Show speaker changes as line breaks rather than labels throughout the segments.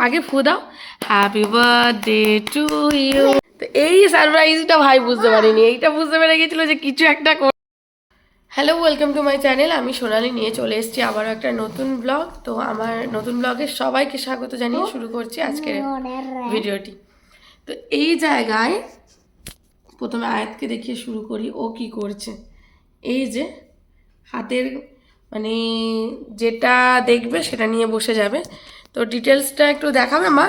আগে ফু দাও। হ্যাপি বার্থডে টু ইউ তো এই সারপ্রাইজটা ভাই বুঝতে পারিনি। এইটা বুঝতে পেরে গেছিল যে কিছু একটা কর- hello welcome to my channel আমি সোনালি নিয়ে চলে এসেছি আবারও একটা নতুন ব্লগ তো আমার নতুন ব্লগে সবাইকে স্বাগত জানিয়ে শুরু করছি আজকের ভিডিওটি। তো এই জায়গায় প্রথমে আয়াতকে দেখিয়ে শুরু করি। ও কি করছে? এই যে হাতের মানে যেটা দেখবে সেটা নিয়ে বসে যাবে। তো ডিটেলসটা একটু দেখাবে মা?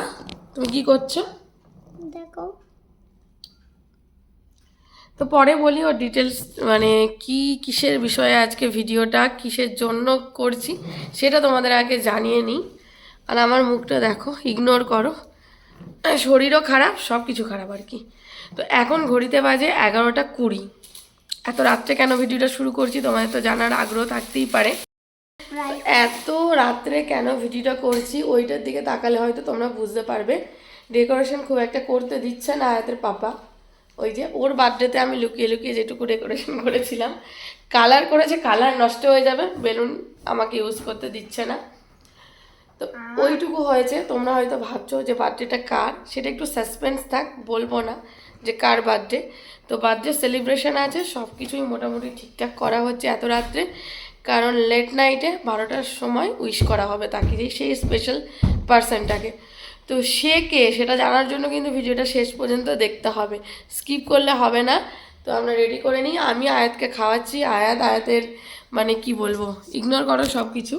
তুমি কি করছ?
দেখো।
তো পরে বলি ওর ডিটেলস মানে কি কিসের বিষয়ে আজকে ভিডিওটা কিসের জন্য করছি সেটা তোমাদের আগে জানিয়ে নিই। আর আমার মুখটা দেখো ইগনোর করো। শরীরও খারাপ সব কিছু খারাপ আর কি। তো এখন ঘড়িতে বাজে এগারোটা কুড়ি। এত রাত্রে কেন ভিডিওটা শুরু করছি তোমাদের তো জানার আগ্রহ থাকতেই পারে। এত রাত্রে কেন ভিডিওটা করছি ওইটার দিকে তাকালে হয়তো তোমরা বুঝতে পারবে। ডেকোরেশন খুব একটা করতে দিচ্ছে না আয়াতের পাপা। ওই যে ওর বার্থডেতে আমি লুকিয়ে লুকিয়ে যেটুকু ডেকোরেশন করেছিলাম কালার করেছে কালার নষ্ট হয়ে যাবে বেলুন আমাকে ইউজ করতে দিচ্ছে না। তো ওইটুকু হয়েছে তোমরা হয়তো ভাবছ যে বার্থডেটা কার? সেটা একটু সাসপেন্স থাক বলব না যে কার বার্থডে তো বার্থডে সেলিব্রেশন আছে সব কিছুই মোটামুটি ঠিকঠাক করা হচ্ছে এত রাত্রে। কারণ লেট নাইটে বারোটার সময় উইশ করা হবে তাকে যে সেই স্পেশাল পার্সনটাকে তো সে কে সেটা জানার জন্য কিন্তু ভিডিওটা শেষ পর্যন্ত দেখতে হবে। স্কিপ করলে হবে না। তো আমরা রেডি করে নিই। আমি আয়াতকে খাওয়াচ্ছি। আয়াত আয়াতের মানে কি বলব? ইগনোর করো সব কিছু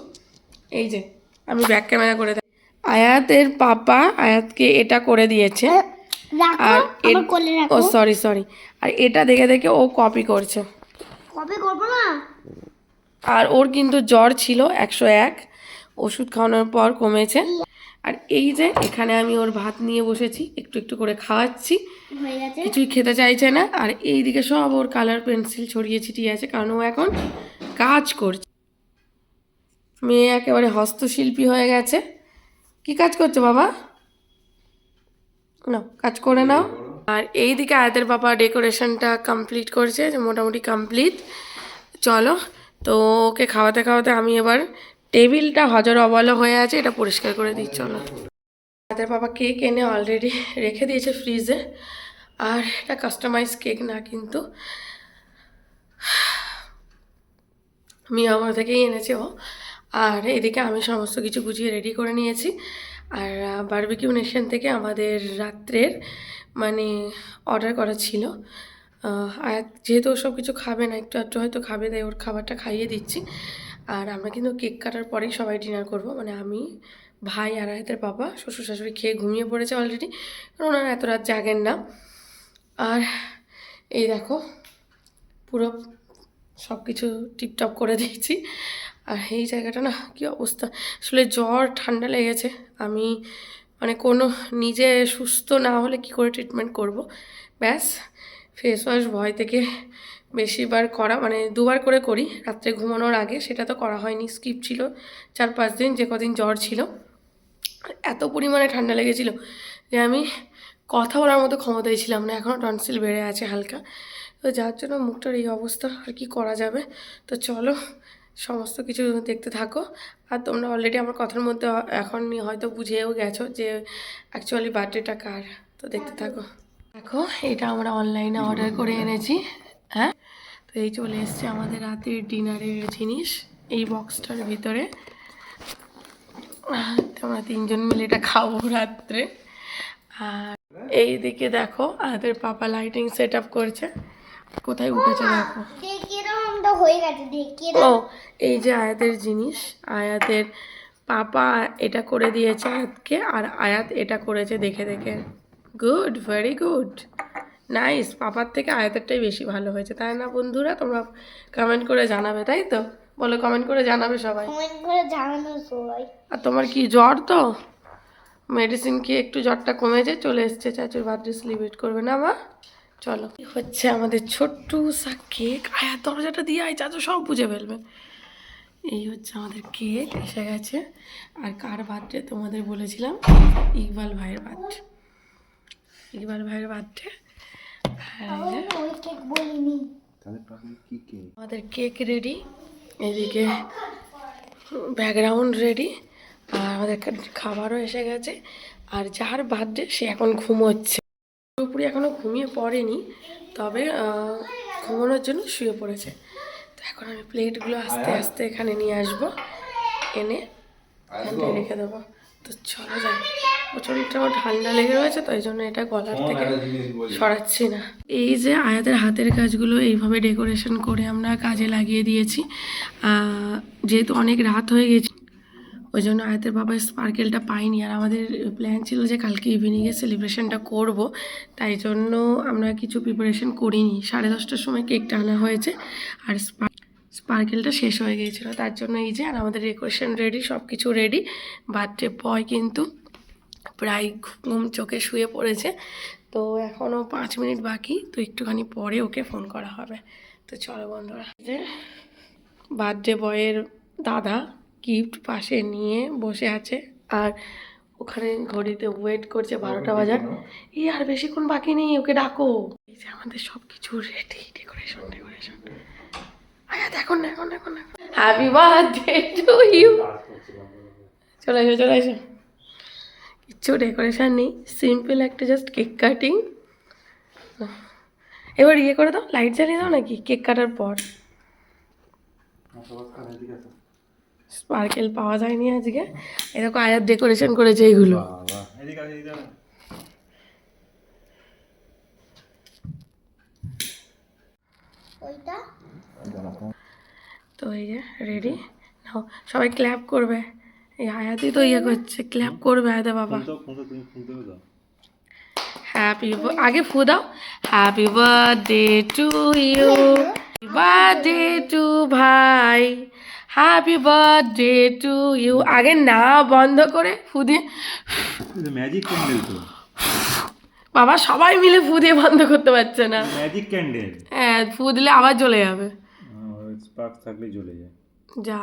এই যে আমি ব্যাক ক্যামেরা করে আয়াতের পাপা আয়াতকে এটা করে দিয়েছে। আর ও সরি সরি আর এটা দেখে দেখে ও কপি করছে।
কপি করব না?
আর ওর কিন্তু জ্বর ছিল একশো এক। ওষুধ খাওয়ানোর পর কমেছে। আর এই যে এখানে আমি ওর ভাত নিয়ে বসেছি একটু একটু করে খাওয়াচ্ছি। কিছুই খেতে চাইছে না। আর এই দিকে সব ওর কালার পেন্সিল ছড়িয়ে ছিটিয়ে আছে কারণ ও এখন কাজ করছে। মেয়ে একেবারে হস্তশিল্পী হয়ে গেছে। কি কাজ করছ বাবা? না কাজ করে নাও। আর এই দিকে আয়াতের বাবা ডেকোরেশনটা কমপ্লিট করছে মোটামুটি কমপ্লিট চলো তো ওকে খাওয়াতে খাওয়াতে আমি এবার টেবিলটা হজর অবল হয়ে আছে, এটা পরিষ্কার করে দিই চলো আয়াতের বাবা কেক এনে অলরেডি রেখে দিয়েছে ফ্রিজে আর এটা কাস্টমাইজ কেক না কিন্তু। মিয়ামর থেকেই এনেছে ও। আর এদিকে আমি সমস্ত কিছু গুছিয়ে রেডি করে নিয়েছি। আর বারবিকিউ নেশন থেকে আমাদের রাত্রের মানে অর্ডার করা ছিল। আয়াত যেহেতু ও সব কিছু খাবে না, একটু একটু হয়তো খাবে, তাই ওর খাবারটা খাইয়ে দিচ্ছি। আর আমরা কিন্তু কেক কাটার পরেই সবাই ডিনার করব। মানে আমি, ভাই আর আয়াতের বাবা শ্বশুর শাশুড়ি খেয়ে ঘুমিয়ে পড়েছে অলরেডি কারণ ওনারা এত রাত জাগেন না। আর এই দেখো, পুরো সব কিছু টিপটপ করে দিয়েছি। আর এই জায়গাটা না, কী অবস্থা। আসলে জ্বর, ঠান্ডা লেগেছে। আমি মানে কোনো নিজে সুস্থ না হলে কি করে ট্রিটমেন্ট করব? ব্যাস ফেস ওয়াশ ভয় থেকে বেশিবার করা মানে দুবার করে করি, রাত্রে ঘুমানোর আগে। সেটা তো করা হয়নি স্কিপ ছিল। চার পাঁচ দিন, যে কদিন জ্বর ছিল। এত পরিমাণে ঠান্ডা লেগেছিল যে আমি কথা বলার মতো ক্ষমতায় ছিলাম না। এখনও টনসিল বেড়ে আছে হালকা। তো যার জন্য মুখটার এই অবস্থা, আর কি করা যাবে? তো চলো, সমস্ত কিছু দেখতে থাকো। আর তোমরা অলরেডি আমার কথার মধ্যে, এখন হয়তো বুঝেও গেছো যে অ্যাকচুয়ালি বার্থডেটা কার? তো দেখতে থাকো। দেখো এটা আমরা অনলাইনে অর্ডার করে এনেছি হ্যাঁ? তো এই চলে এসছে আমাদের রাতের ডিনারের জিনিস এই বক্সটার ভিতরে। আহ, তোমরা তিনজন মিলে এটা খাব রাত্রে। আর এই দিকে দেখো আমাদের পাপা লাইটিং সেট আপ করছে। কোথায় উঠেছে দেখো?
আমরা হয়ে
ও এই যে আয়াতের জিনিস আয়াতের পাপা এটা করে দিয়েছে আয়াতকে আর আয়াত এটা করেছে দেখে দেখে। গুড ভেরি গুড নাইস পাপার থেকে আয়াতেরটাই বেশি ভালো হয়েছে। তাই না বন্ধুরা? তোমরা কমেন্ট করে জানাবে তাই তো? বলো কমেন্ট করে জানাবে সবাই।
কমেন্ট করে জানানো সবাই।
আর তোমার কি জ্বর তো? মেডিসিন কি একটু জ্বরটা কমেছে? চলে এসছে চাচুর বার্থডে সেলিব্রেট করবে না মা? চলো। হচ্ছে আমাদের ছোট্ট সা কেক আয়া দরজাটা দিয়ে আয় চাচু সব বুঝে ফেলবে। এই হচ্ছে আমাদের কেক এসে গেছে। আর কার বার্থডে তোমাদের বলেছিলাম? ইকবাল ভাইয়ের বার্থডে ইকবাল ভাইয়ের বার্থডে। আমাদের কেক রেডি এদিকে ব্যাকগ্রাউন্ড রেডি আর আমাদের খাবারও এসে গেছে। আর যার বার্থডে সে এখন ঘুমোচ্ছে। পুরোপুরি এখনও ঘুমিয়ে পড়েনি। তবে ঘুমানোর জন্য শুয়ে পড়েছে। তো এখন আমি প্লেটগুলো আস্তে আস্তে এখানে নিয়ে আসব। এনে রেখে দেবো। তো চলো যাই। প্রচণ্ড ঠান্ডা লেগে রয়েছে তো এই জন্য এটা গলার থেকে সরাচ্ছি না। এই যে আয়াতের হাতের কাজগুলো এইভাবে ডেকোরেশন করে আমরা কাজে লাগিয়ে দিয়েছি যেহেতু অনেক রাত হয়ে গেছে ওই জন্য আয়াতের বাবা স্পার্কেলটা পাইনি। আর আমাদের প্ল্যান ছিল যে কালকে ইভিনিংয়ে সেলিব্রেশনটা করব তাই জন্য আমরা কিছু প্রিপারেশন করিনি। সাড়ে দশটার সময় কেকটা আনা হয়েছে আর স্পার্কেলটা শেষ হয়ে গিয়েছিল তার জন্য এই যে আর আমাদের ডেকোরেশন রেডি সব কিছু রেডি বার্থডে বয় কিন্তু প্রায় ঘুম চোখে শুয়ে পড়েছে। তো এখনও পাঁচ মিনিট বাকি তো একটুখানি পরে ওকে ফোন করা হবে। তো চলো বন্ধুরা। যে বার্থডে বয়ের দাদা গিফট পাশে নিয়ে বসে আছে আর ওখানে ঘড়িতে ওয়েট করছে বারোটা বাজার। এই আর বেশিক্ষণ বাকি নেই ওকে ডাকো। এই যে আমাদের সব কিছু রেডি ডেকোরেশন ডেকোরেশন আয়া দেখুন না এখন এখন হ্যাপি বার্থডে টু ইউ চলে এসো চলে এসো। কিচ্ছু ডেকোরেশান নেই সিম্পল একটা জাস্ট কেক কাটিং এবার ইয়ে করে দাও লাইট জ্বালিয়ে দাও নাকি? কেক কাটার পর। স্পার্কেল পাওয়া যায়নি আজকে। এরকম আয়ার ডেকোরেশন করেছে এইগুলো।
ওইটা?
তো এই যে রেডি নাও সবাই ক্ল্যাপ করবে। এই আয়াতি তো ইয়ে করছে ক্ল্যাপ করবে আয়াতে বাবা। হ্যাপি আগে ফু দাও। Happy birthday to you birthday to ভাই হ্যাপি বার্থডে টু ইউ আগে না বন্ধ করে ফু দিয়ে
ম্যাজিক ক্যান্ডেল তো।
বাবা সবাই মিলে ফু দিয়ে বন্ধ করতে পারছে না।
ম্যাজিক ক্যান্ডেল
হ্যাঁ ফু দিলে আবার চলে যাবে।
স্পার্ক থাকলেই জ্বলে যায়।
যা।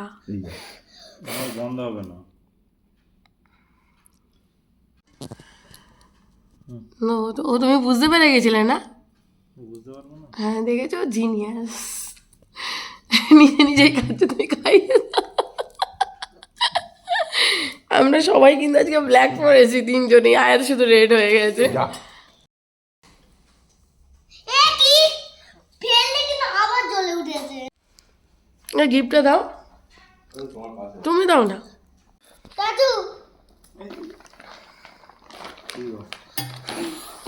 বন্ধ হবে না।
নো তো- ও তুমি বুঝতে পেরে গেছিলে না?
বুঝতে পারব না।
হ্যাঁ দেখেছ? জিনিয়াস নিজে নিজেই খাচ্ছে তুমি খাইয়ে আমরা সবাই কিন্তু আজকে ব্ল্যাক পরেছি তিনজনই আয়াত শুধু রেড হয়ে গেছে।
এ কি? ফেললে কিন্তু আবার জ্বলে উঠেছে।
গিফটটা দাও। তুমি দাও না।
দাদু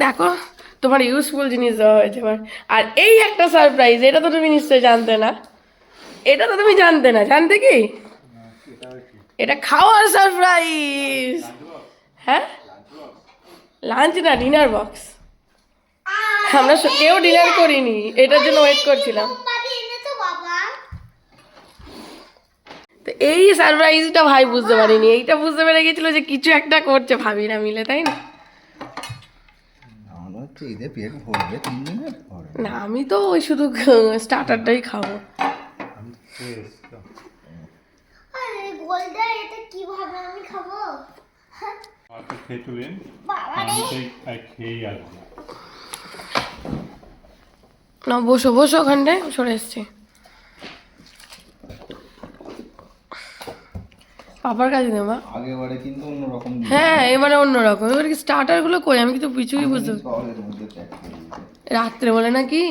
দেখো, তোমার ইউজফুল জিনিস দেওয়া হয়েছে এবার। আর এই একটা সারপ্রাইজ এটা তো তুমি নিশ্চয়ই জানতে না। এটা তো তুমি জানতে না, জানতে কি? এটা খাওয়ার সারপ্রাইজ হ্যাঁ? লাঞ্চ না ডিনার বক্স আমরা কেউ ডিনার করিনি, এটার জন্য ওয়েট করছিলাম। তো এই সারপ্রাইজটা ভাই বুঝতে পারিনি। এইটা বুঝতে পেরে গেছিল যে কিছু একটা করছে ভাবিরা মিলে, তাই না?
ঈদে পেট ভরবে তিন দিনের
না আমি তো ওই শুধু স্টার্টারটাই খাব।
গোলটা এটা কীভাবে আমি
না বসো বসো ওখানটায় সরে এসছি। পাপার কাছে দেবা
আগেবারে কিন্তু অন্যরকম
হ্যাঁ এবারে অন্যরকম। এবারে কি স্টার্টারগুলো কই? আমি কিন্তু কিছুই বুঝতে
শহরের মধ্যে প্যাক করে দিয়েছে।
রাত্রে বলে নাকি?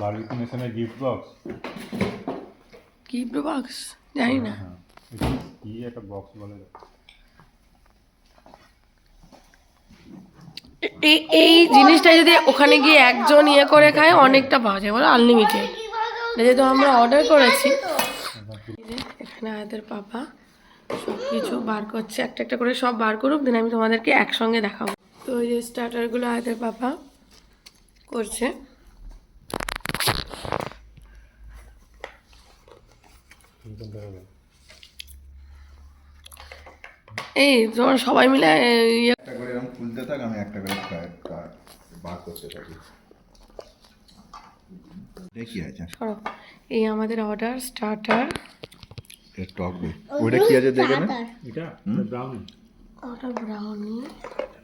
বার্বিকিউ নেশনের গিফট বক্স
গিফট বক্স জানি না।
হ্যাঁ কি একটা বক্স বলে?
এই এই জিনিসটা যদি ওখানে গিয়ে একজন ইয়ে করে খায় অনেকটা পাওয়া যায়। বলো আনলিমিটেড যেহেতু আমরা অর্ডার করেছি। এখানে আয়াতের পাপা সব কিছু বার করছে। একটা একটা করে সব বার করুক দেন আমি তোমাদেরকে একসঙ্গে দেখাবো। তো ওই যে স্টার্টারগুলো আয়াতের পাপা করছে। এই তোমার সবাই মিলে ইয়ে
একটা করে এরকম খুলতে থাক আমি একটা করে কা- কা- বার করতে থাকি। দেখি আছে
এই আমাদের অর্ডার স্টার্টার
টক দই ওটা কি আছে দেখে না।
এটা? ব্রাউনি
ওটা ব্রাউনি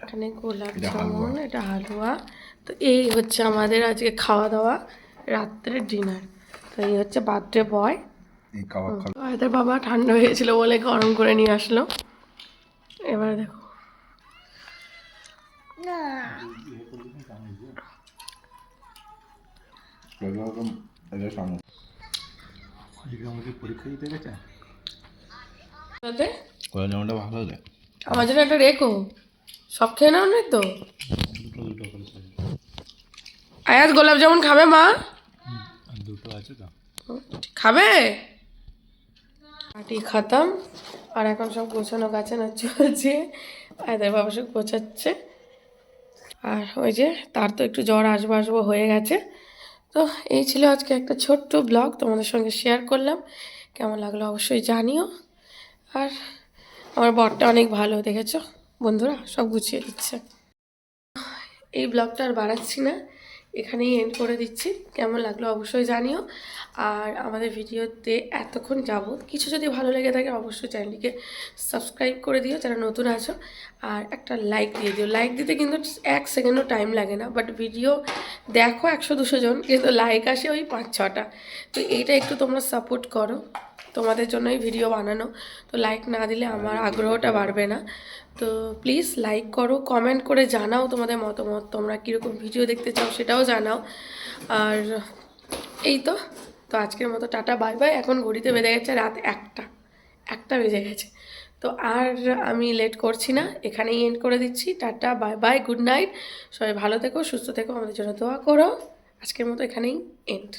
এখানে গোলাপ জামুন এটা হালুয়া। তো এই হচ্ছে আমাদের আজকে খাওয়া দাওয়া রাত্রের ডিনার। তো এই হচ্ছে বার্থডে বয়।
এই
এদের বাবা ঠান্ডা হয়ে গেছিল বলে গরম করে নিয়ে আসলো। এবার দেখো। আমার জন্য একটা রেখো সব খেয়ে নাও না তো? আয়াত গোলাপ জামুন খাবে মা?
দুটো আছে তো।
খাবে? পাটি খাতাম আর এখন সব গোছানো গাছানো চলছে। আয়াদের বাবা সব গোছাচ্ছে। আর ওই যে তার তো একটু জ্বর আসব আসব হয়ে গেছে। তো এই ছিল আজকে একটা ছোট্ট ব্লগ তোমাদের সঙ্গে শেয়ার করলাম। কেমন লাগল অবশ্যই জানিও। আর আমার বরটা অনেক ভালো দেখেছ? বন্ধুরা, সব গুছিয়ে দিচ্ছে। এই ব্লগটা আর বাড়াচ্ছি না, এখানেই এন্ড করে দিচ্ছি। কেমন লাগল অবশ্যই জানিও। আর আমাদের ভিডিওতে এতক্ষণ যাবত কিছু যদি ভালো লেগে থাকে, অবশ্যই চ্যানেলটিকে সাবস্ক্রাইব করে দিও, যারা নতুন আছো। আর একটা লাইক দিয়ে দিও। লাইক দিতে কিন্তু এক সেকেন্ডও টাইম লাগে না। বাট ভিডিও দেখো একশো দুশো জন, কিন্তু লাইক আসে ওই পাঁচ ছটা। তো এইটা একটু তোমরা সাপোর্ট করো। তোমাদের জন্যই ভিডিও বানানো। তো লাইক না দিলে আমার আগ্রহটা বাড়বে না। তো প্লিজ লাইক করো কমেন্ট করে জানাও তোমাদের মতামত। তোমরা কীরকম ভিডিও দেখতে চাও সেটাও জানাও। আর এই তো তো আজকের মতো টাটা বাই বাই এখন ঘড়িতে বেজে গেছে রাত একটা। একটা বেজে গেছে। তো আর আমি লেট করছি না এখানেই এন্ড করে দিচ্ছি। Tata bye bye good night সবাই ভালো থেকো সুস্থ থেকো আমাদের জন্য দোয়া করো। আজকের মতো এখানেই এন্ড